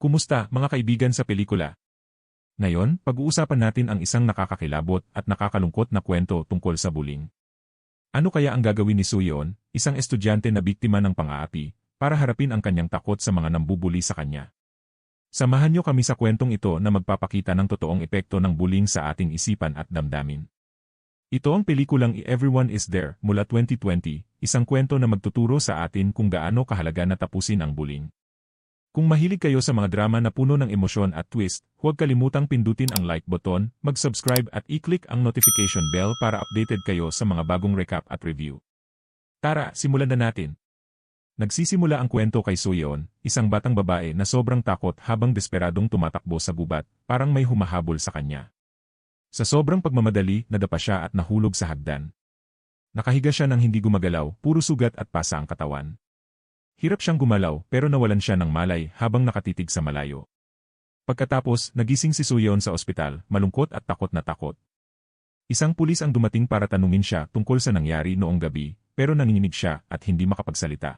Kumusta, mga kaibigan sa pelikula? Ngayon, pag-uusapan natin ang isang nakakakilabot at nakakalungkot na kwento tungkol sa bullying. Ano kaya ang gagawin ni Suyeon, isang estudyante na biktima ng pang-aapi, para harapin ang kanyang takot sa mga nambubuli sa kanya? Samahan niyo kami sa kwentong ito na magpapakita ng totoong epekto ng bullying sa ating isipan at damdamin. Ito ang pelikulang Everyone is There mula 2020, isang kwento na magtuturo sa atin kung gaano kahalaga na tapusin ang bullying. Kung mahilig kayo sa mga drama na puno ng emosyon at twist, huwag kalimutang pindutin ang like button, mag-subscribe at i-click ang notification bell para updated kayo sa mga bagong recap at review. Tara, simulan na natin. Nagsisimula ang kwento kay Suyeon, isang batang babae na sobrang takot habang desperadong tumatakbo sa gubat, parang may humahabol sa kanya. Sa sobrang pagmamadali, nadapa siya at nahulog sa hagdan. Nakahiga siya nang hindi gumagalaw, puro sugat at pasa ang katawan. Hirap siyang gumalaw pero nawalan siya ng malay habang nakatitig sa malayo. Pagkatapos, nagising si Suyeon sa ospital, malungkot at takot na takot. Isang pulis ang dumating para tanungin siya tungkol sa nangyari noong gabi, pero nanginginig siya at hindi makapagsalita.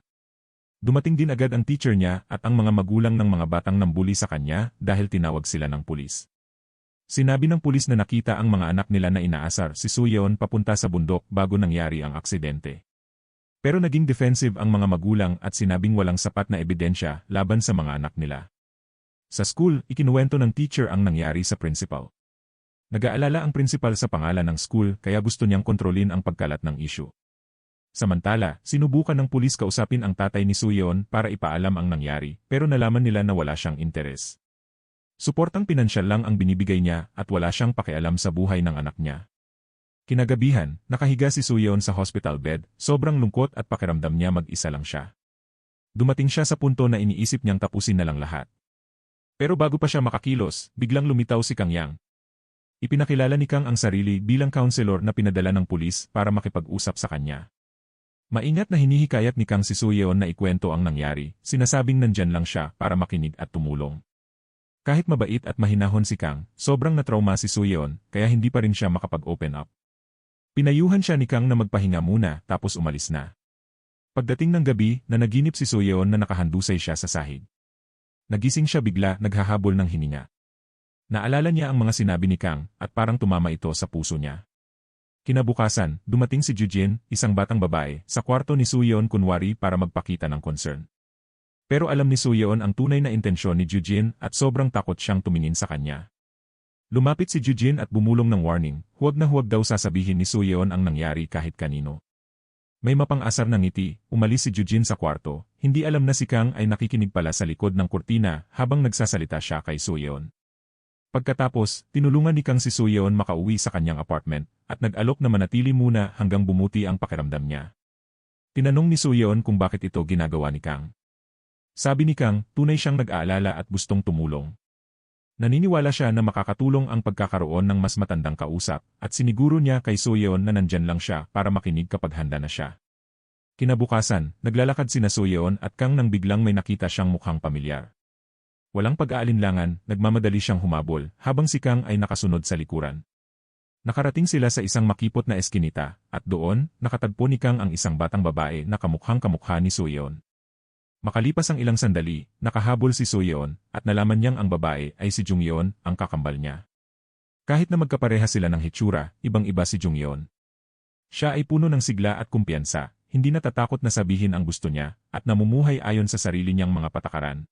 Dumating din agad ang teacher niya at ang mga magulang ng mga batang nambuli sa kanya dahil tinawag sila ng pulis. Sinabi ng pulis na nakita ang mga anak nila na inaasar si Suyeon papunta sa bundok bago nangyari ang aksidente. Pero naging defensive ang mga magulang at sinabing walang sapat na ebidensya laban sa mga anak nila. Sa school, ikinuwento ng teacher ang nangyari sa principal. Nag-aalala ang principal sa pangalan ng school kaya gusto niyang kontrolin ang pagkalat ng issue. Samantala, sinubukan ng pulis kausapin ang tatay ni Suyeon para ipaalam ang nangyari pero nalaman nila na wala siyang interes. Suportang pinansyal lang ang binibigay niya at wala siyang pakialam sa buhay ng anak niya. Kinagabihan, nakahiga si Suyeon sa hospital bed, sobrang lungkot at pakiramdam niya mag-isa lang siya. Dumating siya sa punto na iniisip niyang tapusin na lang lahat. Pero bago pa siya makakilos, biglang lumitaw si Kang Yang. Ipinakilala ni Kang ang sarili bilang counselor na pinadala ng pulis para makipag-usap sa kanya. Maingat na hinihikayat ni Kang si Suyeon na ikwento ang nangyari, sinasabing nandyan lang siya para makinig at tumulong. Kahit mabait at mahinahon si Kang, sobrang na-trauma si Suyeon, kaya hindi pa rin siya makapag-open up. Pinayuhan siya ni Kang na magpahinga muna tapos umalis na. Pagdating ng gabi, nanaginip si Suyeon na nakahandusay siya sa sahig. Nagising siya bigla, naghahabol ng hininga. Naalala niya ang mga sinabi ni Kang at parang tumama ito sa puso niya. Kinabukasan, dumating si Jujin, isang batang babae, sa kwarto ni Suyeon kunwari para magpakita ng concern. Pero alam ni Suyeon ang tunay na intensyon ni Jujin at sobrang takot siyang tumingin sa kanya. Lumapit si Jujin at bumulong ng warning, huwag na huwag daw sasabihin ni Suyeon ang nangyari kahit kanino. May mapang-asar na ngiti, umalis si Jujin sa kwarto, hindi alam na si Kang ay nakikinig pala sa likod ng kurtina habang nagsasalita siya kay Suyeon. Pagkatapos, tinulungan ni Kang si Suyeon makauwi sa kanyang apartment at nag-alok na manatili muna hanggang bumuti ang pakiramdam niya. Tinanong ni Suyeon kung bakit ito ginagawa ni Kang. Sabi ni Kang, tunay siyang nag-aalala at gustong tumulong. Naniniwala siya na makakatulong ang pagkakaroon ng mas matandang kausap, at siniguro niya kay Soyeon na nandyan lang siya para makinig kapag handa na siya. Kinabukasan, naglalakad sina Soyeon at Kang nang biglang may nakita siyang mukhang pamilyar. Walang pag-aalinlangan, nagmamadali siyang humabol, habang si Kang ay nakasunod sa likuran. Nakarating sila sa isang makipot na eskinita, at doon, nakatagpo ni Kang ang isang batang babae na kamukhang kamukha ni Soyeon. Makalipas ang ilang sandali, nakahabol si Suyeon, at nalaman niyang ang babae ay si Jungyeon, ang kakambal niya. Kahit na magkapareha sila ng hitsura, ibang-iba si Jungyeon. Siya ay puno ng sigla at kumpiyansa, hindi natatakot na sabihin ang gusto niya, at namumuhay ayon sa sarili niyang mga patakaran.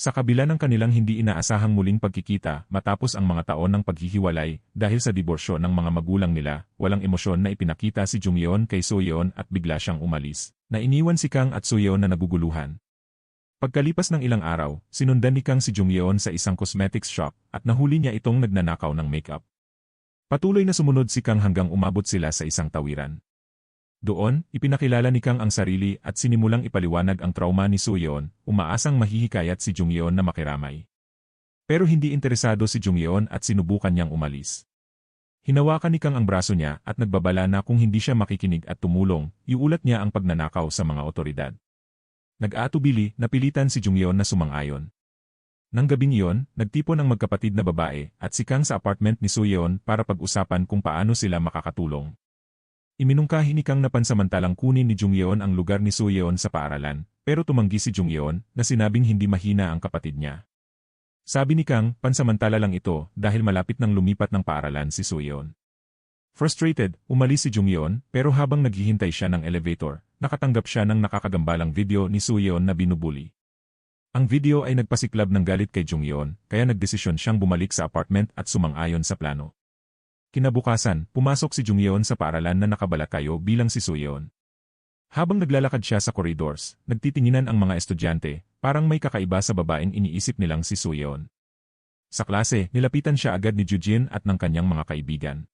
Sa kabila ng kanilang hindi inaasahang muling pagkikita matapos ang mga taon ng paghihiwalay dahil sa diborsyo ng mga magulang nila, walang emosyon na ipinakita si Jungyeon kay Soyeon at bigla siyang umalis na iniwan si Kang at Suyeon na naguguluhan. Pagkalipas ng ilang araw, sinundan ni Kang si Jungyeon sa isang cosmetics shop at nahuli niya itong nagnanakaw ng makeup. Patuloy na sumunod si Kang hanggang umabot sila sa isang tawiran. Doon, ipinakilala ni Kang ang sarili at sinimulang ipaliwanag ang trauma ni Suyeon, umaasang mahihikayat si Jungyeon na makiramay. Pero hindi interesado si Jungyeon at sinubukan niyang umalis. Hinawakan ni Kang ang braso niya at nagbabala na kung hindi siya makikinig at tumulong, iulat niya ang pagnanakaw sa mga otoridad. Nag-aatubili, napilitan si Jungyeon na sumang-ayon. Nang gabing iyon, nagtipon ang magkapatid na babae at si Kang sa apartment ni Suyeon para pag-usapan kung paano sila makakatulong. Iminungkahi ni Kang na pansamantalang kunin ni Jungyeon ang lugar ni Suyeon sa paaralan, pero tumanggi si Jungyeon na sinabing hindi mahina ang kapatid niya. Sabi ni Kang, pansamantala lang ito dahil malapit nang lumipat ng paaralan si Suyeon. Frustrated, umalis si Jungyeon pero habang naghihintay siya ng elevator, nakatanggap siya ng nakakagambalang video ni Suyeon na binubuli. Ang video ay nagpasiklab ng galit kay Jungyeon kaya nagdesisyon siyang bumalik sa apartment at sumang-ayon sa plano. Kinabukasan, pumasok si Jungyeon sa paaralan na nakabalakayo bilang si Suyeon. Habang naglalakad siya sa corridors, nagtitinginan ang mga estudyante, parang may kakaiba sa babaeng iniisip nilang si Suyeon. Sa klase, nilapitan siya agad ni Jujin at ng kanyang mga kaibigan.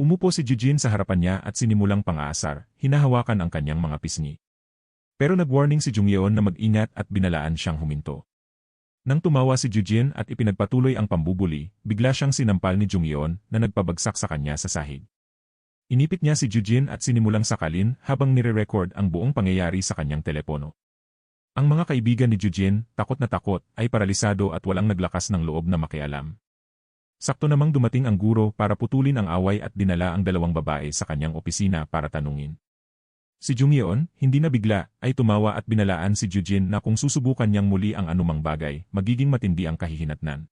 Umupo si Jujin sa harapan niya at sinimulang pang-aasar, hinahawakan ang kanyang mga pisngi. Pero nag-warning si Jungyeon na mag-ingat at binalaan siyang huminto. Nang tumawa si Jujin at ipinagpatuloy ang pambubuli, bigla siyang sinampal ni Jungyeon na nagpabagsak sa kanya sa sahig. Inipit niya si Jujin at sinimulang sakalin habang nire-record ang buong pangyayari sa kanyang telepono. Ang mga kaibigan ni Jujin, takot na takot, ay paralisado at walang naglakas ng loob na makialam. Sakto namang dumating ang guro para putulin ang away at dinala ang dalawang babae sa kanyang opisina para tanungin. Si Jungyeon, hindi na bigla, ay tumawa at binalaan si Jujin na kung susubukan niyang muli ang anumang bagay, magiging matindi ang kahihinatnan.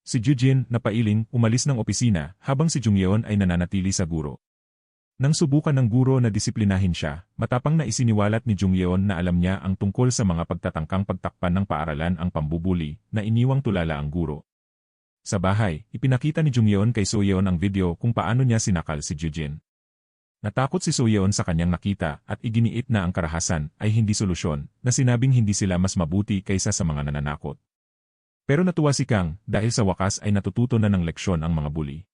Si Jujin, napailing, umalis ng opisina, habang si Jungyeon ay nananatili sa guro. Nang subukan ng guro na disiplinahin siya, matapang na isiniwalat ni Jungyeon na alam niya ang tungkol sa mga pagtatangkang pagtakpan ng paaralan ang pambubuli na iniwang tulala ang guro. Sa bahay, ipinakita ni Jungyeon kay Soyeon ang video kung paano niya sinakal si Jujin. Natakot si Soyeon sa kanyang nakita at iginiit na ang karahasan ay hindi solusyon na sinabing hindi sila mas mabuti kaysa sa mga nananakot. Pero natuwa si Kang dahil sa wakas ay natututo na ng leksyon ang mga bully.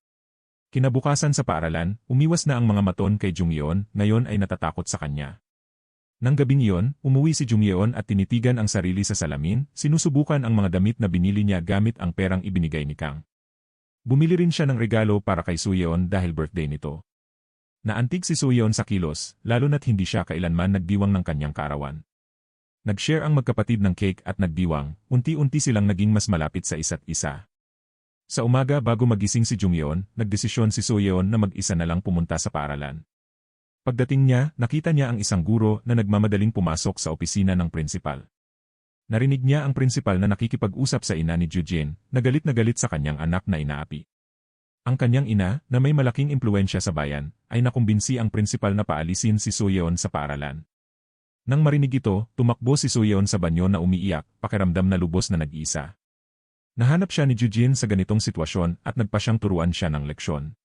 Kinabukasan sa paaralan, umiwas na ang mga maton kay Jungyeon, ngayon ay natatakot sa kanya. Nang gabing iyon, umuwi si Jungyeon at tinitigan ang sarili sa salamin, sinusubukan ang mga damit na binili niya gamit ang perang ibinigay ni Kang. Bumili rin siya ng regalo para kay Suyeon dahil birthday nito. Naantig si Suyeon sa kilos, lalo na't hindi siya kailanman nagdiwang ng kanyang karawan. Nag-share ang magkapatid ng cake at nagdiwang, unti-unti silang naging mas malapit sa isa't isa. Sa umaga bago magising si Jungyeon, nagdesisyon si Soyeon na mag-isa na lang pumunta sa paaralan. Pagdating niya, nakita niya ang isang guro na nagmamadaling pumasok sa opisina ng prinsipal. Narinig niya ang prinsipal na nakikipag-usap sa ina ni Jujin, na galit na galit sa kanyang anak na inaapi. Ang kanyang ina, na may malaking impluensya sa bayan, ay nakumbinsi ang prinsipal na paalisin si Soyeon sa paaralan. Nang marinig ito, tumakbo si Soyeon sa banyo na umiiyak, pakiramdam na lubos na nag-iisa. Nahanap siya ni Jujin sa ganitong sitwasyon at nagpa siyang turuan siya ng leksyon.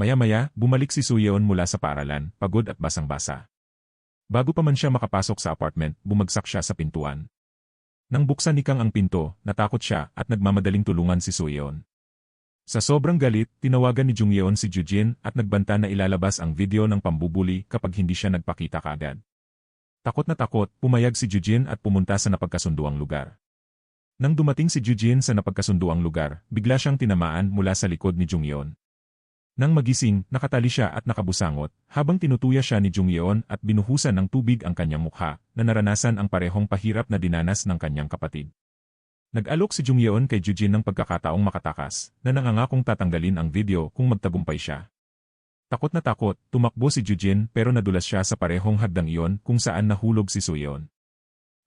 Maya-maya, bumalik si Suyeon mula sa paaralan, pagod at basang-basa. Bago pa man siya makapasok sa apartment, bumagsak siya sa pintuan. Nang buksan ni Kang ang pinto, natakot siya at nagmamadaling tulungan si Suyeon. Sa sobrang galit, tinawagan ni Jungyeon si Jujin at nagbanta na ilalabas ang video ng pambubuli kapag hindi siya nagpakita kaagad. Takot na takot, pumayag si Jujin at pumunta sa napagkasunduang lugar. Nang dumating si Jujin sa napagkasunduang lugar, bigla siyang tinamaan mula sa likod ni Jungyeon. Nang magising, nakatali siya at nakabusangot, habang tinutuya siya ni Jungyeon at binuhusan ng tubig ang kanyang mukha, na naranasan ang parehong pahirap na dinanas ng kanyang kapatid. Nag-alok si Jungyeon kay Jujin ng pagkakataong makatakas, na nangangakong tatanggalin ang video kung magtagumpay siya. Takot na takot, tumakbo si Jujin pero nadulas siya sa parehong hagdang iyon kung saan nahulog si Suyeon.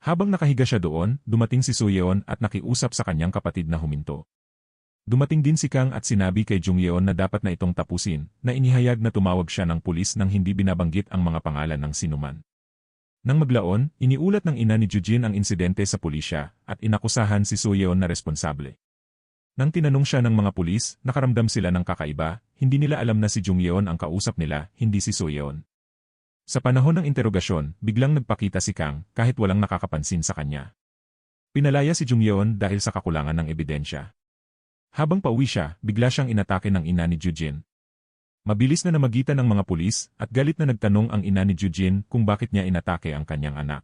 Habang nakahiga siya doon, dumating si Suyeon at nakiusap sa kanyang kapatid na huminto. Dumating din si Kang at sinabi kay Jungyeon na dapat na itong tapusin, na inihayag na tumawag siya ng pulis nang hindi binabanggit ang mga pangalan ng sinuman. Nang maglaon, iniulat ng ina ni Jujin ang insidente sa pulisya at inakusahan si Suyeon na responsable. Nang tinanong siya ng mga pulis, nakaramdam sila ng kakaiba, hindi nila alam na si Jungyeon ang kausap nila, hindi si Suyeon. Sa panahon ng interogasyon, biglang nagpakita si Kang kahit walang nakakapansin sa kanya. Pinalaya si Jungyeon dahil sa kakulangan ng ebidensya. Habang pauwi siya, bigla siyang inatake ng ina ni Jujin. Mabilis na namagitan ng mga pulis at galit na nagtanong ang ina ni Jujin kung bakit niya inatake ang kanyang anak.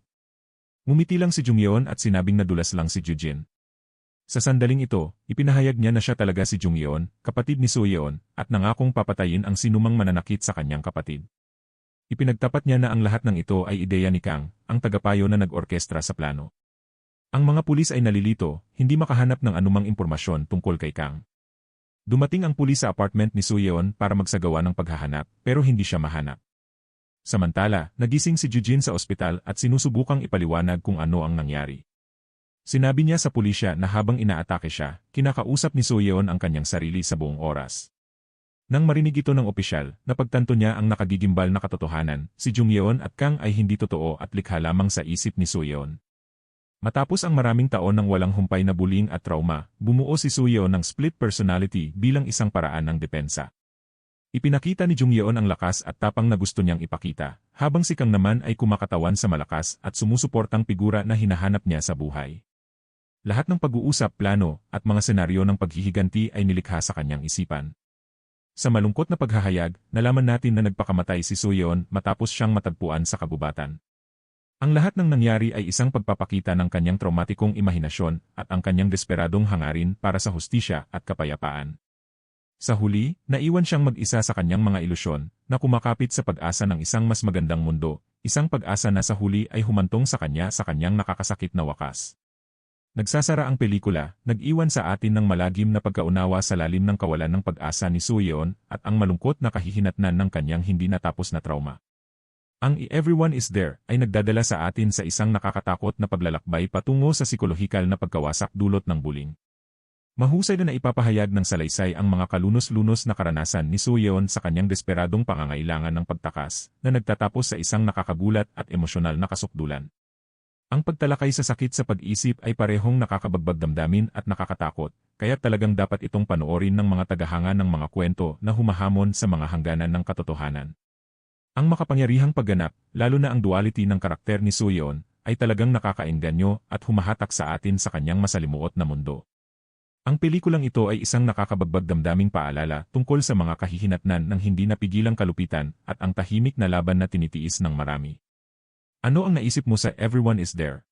Ngumiti lang si Jungyeon at sinabing nadulas lang si Jujin. Sa sandaling ito, ipinahayag niya na siya talaga si Jungyeon, kapatid ni Soyeon, at nangakong papatayin ang sinumang mananakit sa kanyang kapatid. Ipinagtapat niya na ang lahat ng ito ay ideya ni Kang, ang tagapayo na nag-orkestra sa plano. Ang mga pulis ay nalilito, hindi makahanap ng anumang impormasyon tungkol kay Kang. Dumating ang pulis sa apartment ni Suyeon para magsagawa ng paghahanap, pero hindi siya mahanap. Samantala, nagising si Jujin sa ospital at sinusubukang ipaliwanag kung ano ang nangyari. Sinabi niya sa pulisya na habang inaatake siya, kinakausap ni Soyeon ang kanyang sarili sa buong oras. Nang marinig ito ng opisyal, napagtanto niya ang nakagigimbal na katotohanan, si Jungyeon at Kang ay hindi totoo at likha lamang sa isip ni Soyeon. Matapos ang maraming taon ng walang humpay na bullying at trauma, bumuo si Suyeon ng split personality bilang isang paraan ng depensa. Ipinakita ni Jungyeon ang lakas at tapang na gusto niyang ipakita, habang si Kang naman ay kumakatawan sa malakas at sumusuportang figura na hinahanap niya sa buhay. Lahat ng pag-uusap, plano, at mga senaryo ng paghihiganti ay nilikha sa kanyang isipan. Sa malungkot na paghahayag, nalaman natin na nagpakamatay si Suyeon matapos siyang matagpuan sa kabubatan. Ang lahat ng nangyari ay isang pagpapakita ng kanyang traumatikong imahinasyon at ang kanyang desperadong hangarin para sa hustisya at kapayapaan. Sa huli, naiwan siyang mag-isa sa kanyang mga ilusyon, na kumakapit sa pag-asa ng isang mas magandang mundo, isang pag-asa na sa huli ay humantong sa kanya sa kanyang nakakasakit na wakas. Nagsasara ang pelikula, nag-iwan sa atin ng malagim na pagkaunawa sa lalim ng kawalan ng pag-asa ni Suyeon at ang malungkot na kahihinatnan ng kanyang hindi natapos na trauma. Ang Everyone is There ay nagdadala sa atin sa isang nakakatakot na paglalakbay patungo sa psikolohikal na pagkawasak dulot ng bullying. Mahusay na naipapahayag ng salaysay ang mga kalunos-lunos na karanasan ni Suyeon sa kanyang desperadong pangangailangan ng pagtakas na nagtatapos sa isang nakakagulat at emosyonal na kasukdulan. Ang pagtalakay sa sakit sa pag-isip ay parehong nakakabagbag damdamin at nakakatakot, kaya talagang dapat itong panoorin ng mga tagahanga ng mga kwento na humahamon sa mga hangganan ng katotohanan. Ang makapangyarihang pagganap, lalo na ang duality ng karakter ni Suyeon, ay talagang nakakaengganyo at humahatak sa atin sa kanyang masalimuot na mundo. Ang pelikulang ito ay isang nakakabagbag damdaming paalala tungkol sa mga kahihinatnan ng hindi napigilang kalupitan at ang tahimik na laban na tinitiis ng marami. Ano ang naisip mo sa Everyone is There?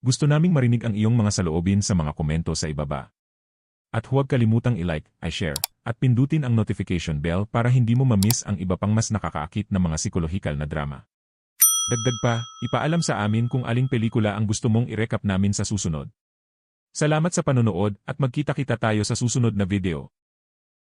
Gusto naming marinig ang iyong mga saloobin sa mga komento sa ibaba. At huwag kalimutang i-like, i-share, at pindutin ang notification bell para hindi mo ma-miss ang iba pang mas nakakaakit na mga psikolohikal na drama. Dagdag pa, ipaalam sa amin kung aling pelikula ang gusto mong i-recap namin sa susunod. Salamat sa panonood at magkita-kita tayo sa susunod na video.